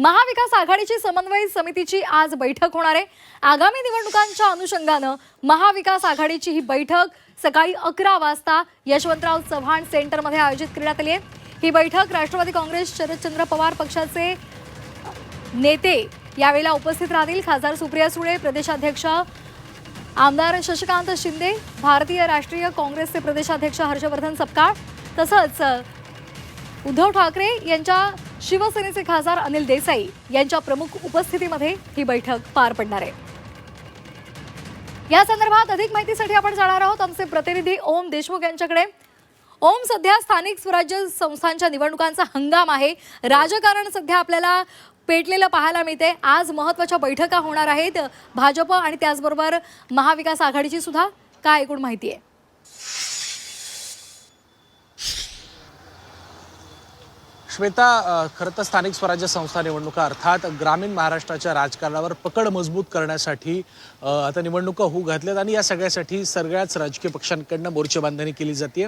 महाविकास आघाडीची समन्वय समितीची आज बैठक होणार आहे. आगामी निवडणुकांच्या अनुषंगानं महाविकास आघाडीची ही बैठक सकाळी अकरा वाजता यशवंतराव चव्हाण सेंटरमध्ये आयोजित करण्यात आली आहे. ही बैठक राष्ट्रवादी काँग्रेस शरदचंद्र पवार पक्षाचे नेते यावेळेला उपस्थित राहतील खासदार सुप्रिया सुळे प्रदेशाध्यक्ष आमदार शशिकांत शिंदे भारतीय राष्ट्रीय काँग्रेसचे प्रदेशाध्यक्ष हर्षवर्धन सपकाळ तसंच उद्धव ठाकरे यांच्या शिवसेनेचे खासदार अनिल देसाई यांच्या प्रमुख उपस्थितीमध्ये ही बैठक पार पडणार आहे. या संदर्भात अधिक माहितीसाठी आपण जाणार आहोत. आमचे प्रतिनिधी ओम देशमुख यांच्याकडे. ओम सध्या स्थानिक स्वराज्य संस्थांच्या निवडणुकांचा हंगाम आहे. राजकारण सध्या आपल्याला पेटलेलं पाहायला मिळते. आज महत्त्वाच्या बैठका होणार आहेत. भाजप आणि त्याचबरोबर महाविकास आघाडीची सुद्धा. काय एकूण माहिती आहे? श्वेता खरं तर स्थानिक स्वराज्य संस्था निवडणुका अर्थात ग्रामीण महाराष्ट्राच्या राजकारणावर पकड मजबूत करण्यासाठी आता निवडणुका होऊ घातल्यात आणि या सगळ्यासाठी सगळ्याच राजकीय पक्षांकडनं मोर्चे बांधणी केली जाते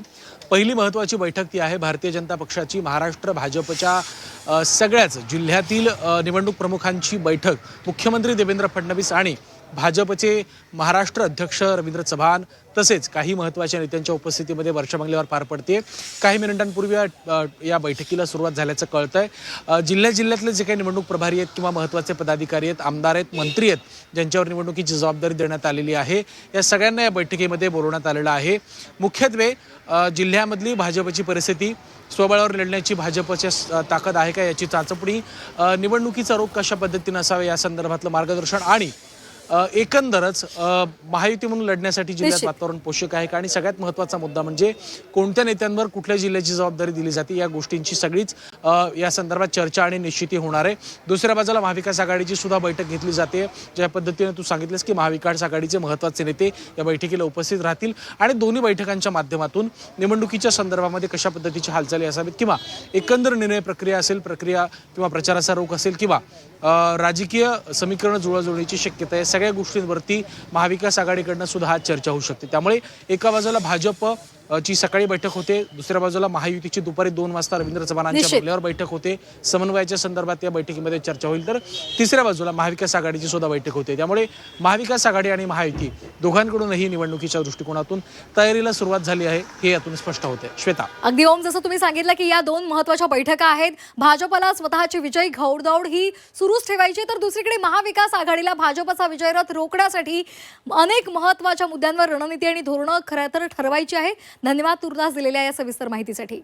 पहिली महत्त्वाची बैठक ती आहे भारतीय जनता पक्षाची महाराष्ट्र भाजपच्या सगळ्याच जिल्ह्यातील निवडणूक प्रमुखांची बैठक. मुख्यमंत्री देवेंद्र फडणवीस आणि भाजपचे महाराष्ट्र अध्यक्ष रवींद्र चव्हाण तसेच काही महत्त्वाच्या नेत्यांच्या उपस्थितीमध्ये वर्षा बंगल्यावर पार पडते काही मिनिटांपूर्वी या बैठकीला सुरुवात झाल्याचं कळतं आहे जिल्ह्या जिल्ह्यातले जे काही निवडणूक प्रभारी आहेत किंवा महत्त्वाचे पदाधिकारी आहेत आमदार आहेत मंत्री आहेत ज्यांच्यावर निवडणुकीची जबाबदारी देण्यात आलेली आहे या सगळ्यांना या बैठकीमध्ये बोलवण्यात आलेलं आहे. मुख्यत्वे जिल्ह्यामधली भाजपची परिस्थिती स्वबळावर लढण्याची भाजपच्या ताकद आहे का याची चाचपणी निवडणुकीचा रोग कशा पद्धतीनं असावा या संदर्भातलं मार्गदर्शन आणि एकंदरच महायुती म्हणून लढण्यासाठी जिल्ह्यात. वातावरण पोषक आहे का? आणि सगळ्यात महत्त्वाचा मुद्दा म्हणजे कोणत्या नेत्यांवर कुठल्या जिल्ह्याची जबाबदारी दिली जाते? या गोष्टींची सगळीच या संदर्भात चर्चा आणि निश्चिती होणार आहे. दुसऱ्या बाजूला महाविकास आघाडीची सुद्धा बैठक घेतली जाते. ज्या पद्धतीने तू सांगितलंस की महाविकास आघाडीचे महत्त्वाचे नेते या बैठकीला उपस्थित राहतील. आणि दोन्ही बैठकांच्या माध्यमातून निवडणुकीच्या संदर्भामध्ये कशा पद्धतीची हालचाली असावीत? किंवा एकंदर निर्णय प्रक्रिया असेल प्रक्रिया किंवा प्रचाराचा रोख असेल किंवा राजकीय समीकरण जुळवाजुळणीची शक्यता आहे सगळ्या गोष्टींवरती महाविकास आघाडीकडनं सुद्धा आज चर्चा होऊ शकते. त्यामुळे एका बाजूला भाजप ची सकाळी बैठक होते. दुसऱ्या बाजूला महायुतीची दुपारी दोन वाजता रवींद्र चव्हाणांच्या निश्चित. बंगल्यावर बैठक होते. समन्वयाच्या संदर्भात या बैठकीमध्ये चर्चा होईल. तर तिसऱ्या बाजूला महाविकास आघाडीची सुद्धा बैठक होते. त्यामुळे महाविकास आघाडी आणि महायुती दोघांकडूनही निवडणुकीच्या दृष्टिकोनातून तयारीला सुरुवात झाली आहे हे यातून स्पष्ट होते. श्वेता. अगदी ओम जसं तुम्ही सांगितलं की या दोन महत्त्वाच्या बैठका आहेत. भाजपला स्वतःची विजयी घौडदौड ही सुरूच ठेवायची. तर दुसरीकडे महाविकास आघाडीला भाजपचा विजयरथ रोखण्यासाठी अनेक महत्त्वाच्या मुद्द्यांवर रणनीती आणि धोरणं खरं तर ठरवायची आहे. धन्यवाद तुर्दास दिलेल्या या सविस्तर माहितीसाठी.